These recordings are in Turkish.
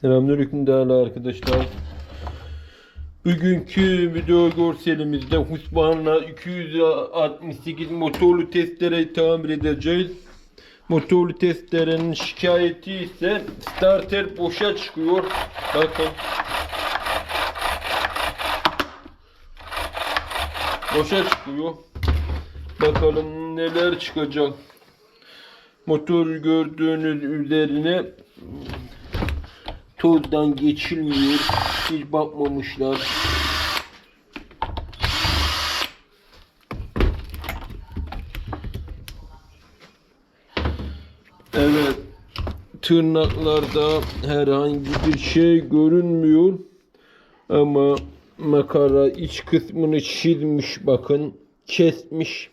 Selamünaleyküm değerli arkadaşlar. Bugünkü video görselimizde Husqvarna 268 motorlu testereyi tamir edeceğiz. Motorlu testerenin şikayeti ise starter boşa çıkıyor. Bakın. Boşa çıkıyor. Bakalım neler çıkacak. Motor gördüğünüz üzerine tozdan geçilmiyor. Hiç bakmamışlar. Evet. Tırnaklarda herhangi bir şey görünmüyor. Ama makara iç kısmını çizmiş bakın. Kesmiş.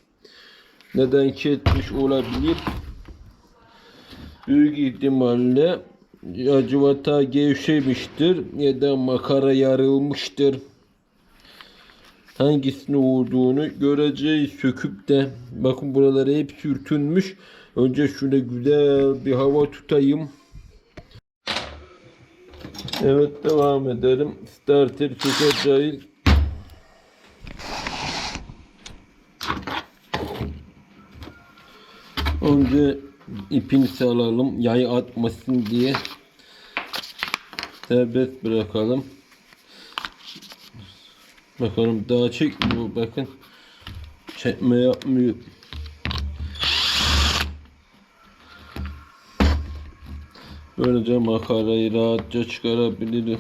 Neden kesmiş olabilir? Büyük ihtimalle ya cıvata gevşemiştir ya da makara yarılmıştır. Hangisini olduğunu göreceğiz söküp de. Bakın buraları hep sürtünmüş. Önce şuna güzel bir hava tutayım. Evet devam edelim. Starter çekeceğiz. Önce ipini salalım yay atmasın diye serbest bırakalım. Bakalım daha çekmiyor bakın. Çekme yapmıyor. Böylece makarayı rahatça çıkarabilirim.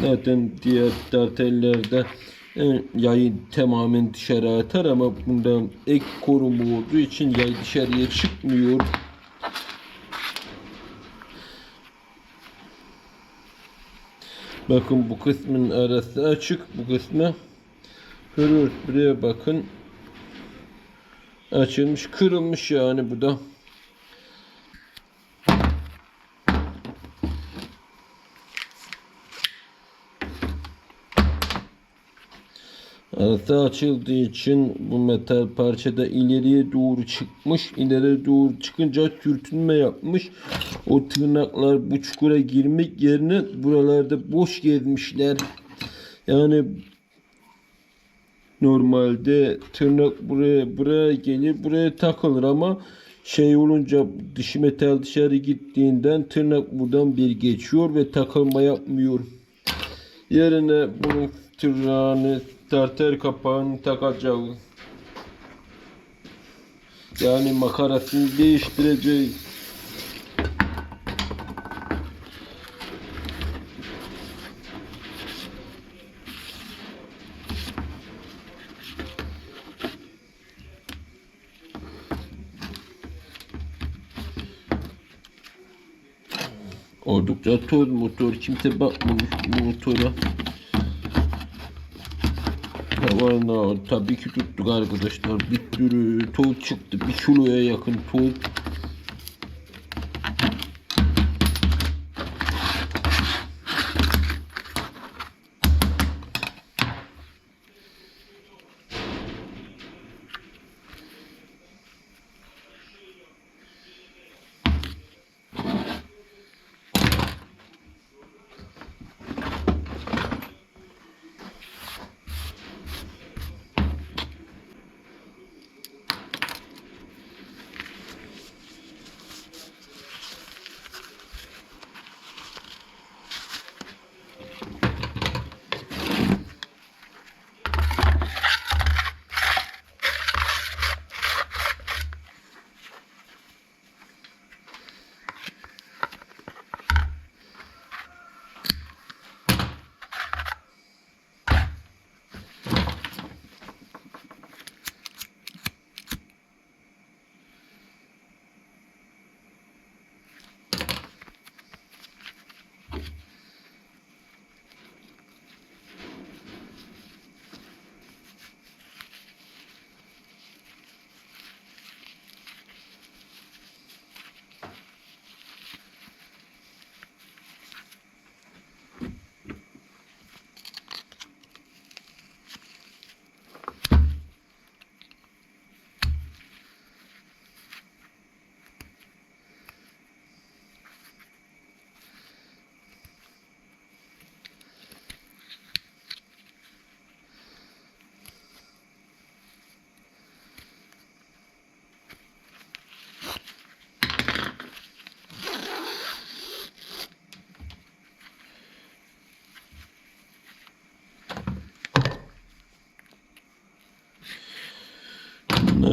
Zaten diğer dartellerde e, yayı tamamen dışarı atar ama bunda ek koruma olduğu için yay dışarıya çıkmıyor. Bakın bu kısmın arası açık bu kısmı. Görüyoruz buraya bakın. Açılmış kırılmış yani bu da. Arası açıldığı için bu metal parça da ileriye doğru çıkmış. İleriye doğru çıkınca sürtünme yapmış. O tırnaklar bu çukura girmek yerine buralarda boş gezmişler. Yani normalde tırnak buraya buraya gelir buraya takılır ama şey olunca dışı metal dışarı gittiğinden tırnak buradan bir geçiyor ve takılma yapmıyor. Yerine bunun tırnağını starter kapağını takacağız. Yani makarasını değiştireceğiz. Oldukça toz motor. Kimse bakmamış bu motora. Valla tabii ki tuttuk arkadaşlar. Bir sürü toz çıktı. Bir kiloya yakın toz.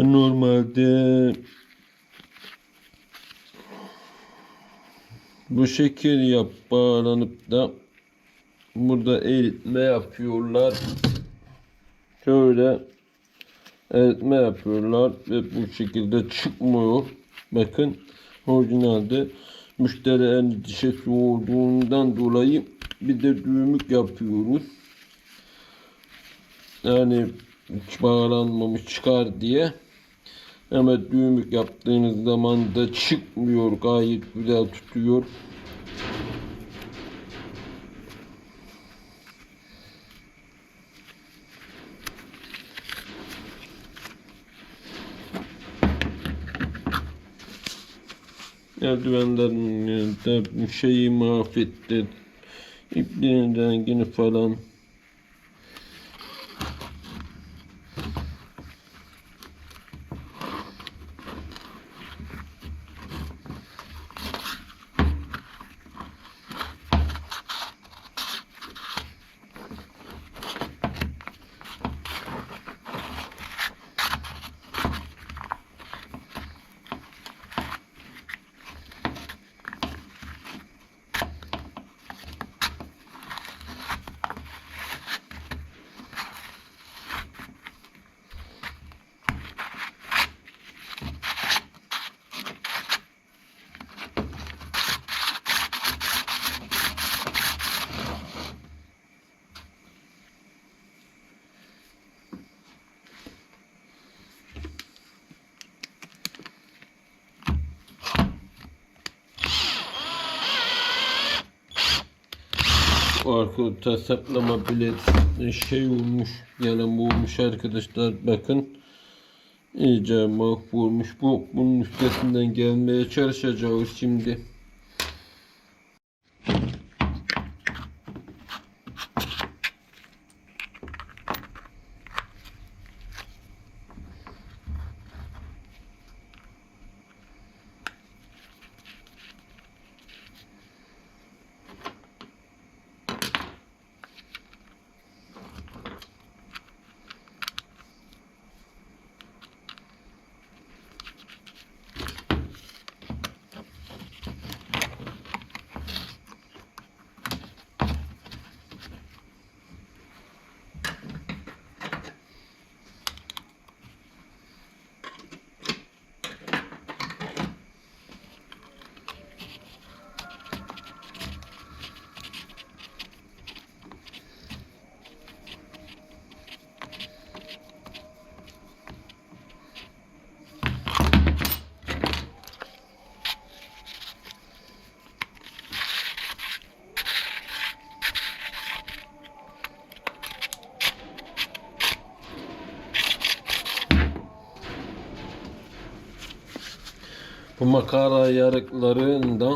Normalde bu şekil yap bağlanıp da burada eritme yapıyorlar. Şöyle eritme yapıyorlar ve bu şekilde çıkmıyor. Bakın orijinalde müşteri endişesi olduğundan dolayı bir de düğümük yapıyoruz. Yani bağlanmamış çıkar diye. Ama düğümük yaptığınız zaman da çıkmıyor. Gayet güzel tutuyor. Eldivenlerin de şeyi mahvetti. İpliğin rengini falan. Arka tasaklama bile şey olmuş. Yalan olmuş arkadaşlar. Bakın. İyice mahvolmuş. Bu bunun üstesinden gelmeye çalışacağız şimdi. Bu makara yarıklarında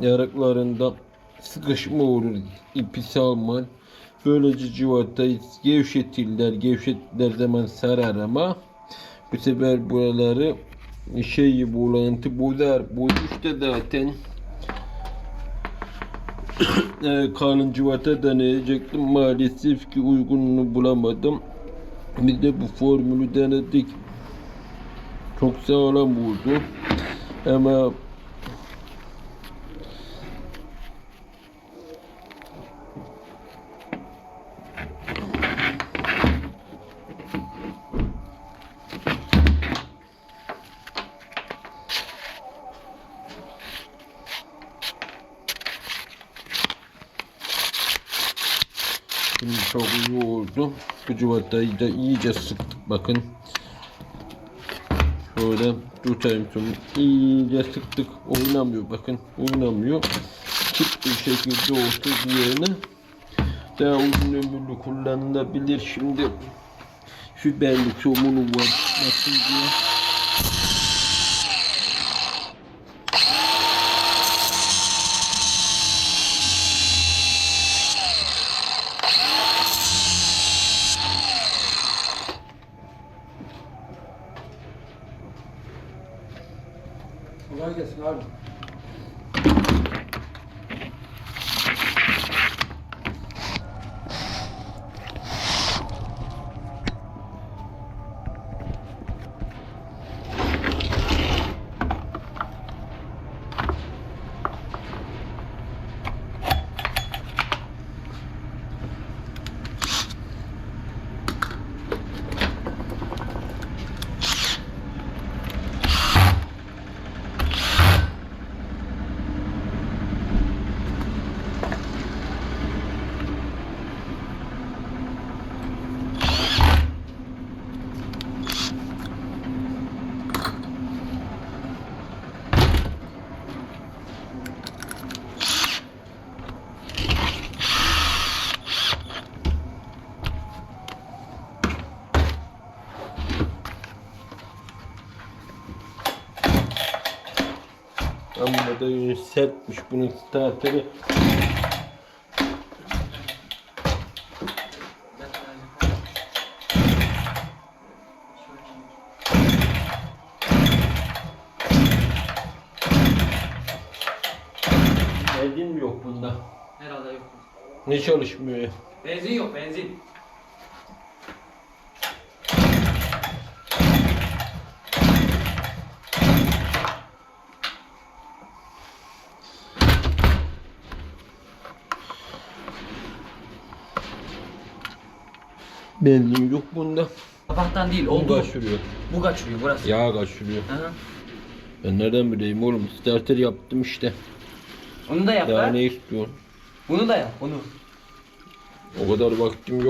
yarıklarında sıkışma olur ipi salma. Böylece civatayı gevşetirler. Gevşettiler zaman sarar ama bu sefer buraları şey bulantı bozar. Bozmuşta zaten e, kalın civata deneyecektim. Maalesef ki uygununu bulamadım. Bir de bu formülü denedik. Çok sağlam vurdu. Ama Şimdi çok iyi oldu. Bu civatayı da iyice sıktık bakın. Şöyle tutayım şunu. İyice sıktık. Oynamıyor bakın. Oynamıyor. Sık bir şekilde olsun yerine. Daha uzun ömürlü kullanılabilir. Şimdi şu belli somunu var. Nasıl diye. Abi. Amma da sertmiş bunun starteri. Benzin mi yok bunda? Herhalde yok. Ne çalışmıyor? Benzin yok benzin. Benzin yok bunda. Kapaktan değil Bu oldu. kaçırıyor. Bu kaçırıyor burası. Yağ kaçırıyor. Aha. Ben nereden bileyim oğlum? Starter yaptım işte. Onu da yap Daha lan. ne istiyorsun? Bunu da yap bunu. O kadar vaktim yok.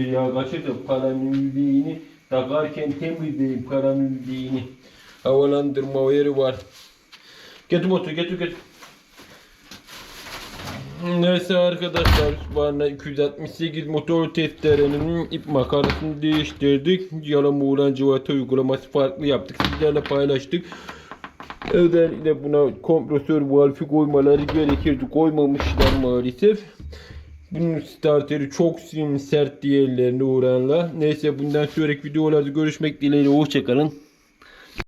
Zincir yağı kaçırdım. Paranülliğini takarken temizleyeyim paranülliğini. Havalandırma yeri var. Getir motoru getir getir. Neyse arkadaşlar bana 268 motor testerenin ip makarasını değiştirdik. Yalan Muğlan Civata uygulaması farklı yaptık. Sizlerle paylaştık. Özellikle buna kompresör valfi koymaları gerekirdi. Koymamışlar maalesef. Bunun starteri çok slim sert diğerlerine oranla. Neyse bundan sonraki videolarda görüşmek dileğiyle. Hoşçakalın.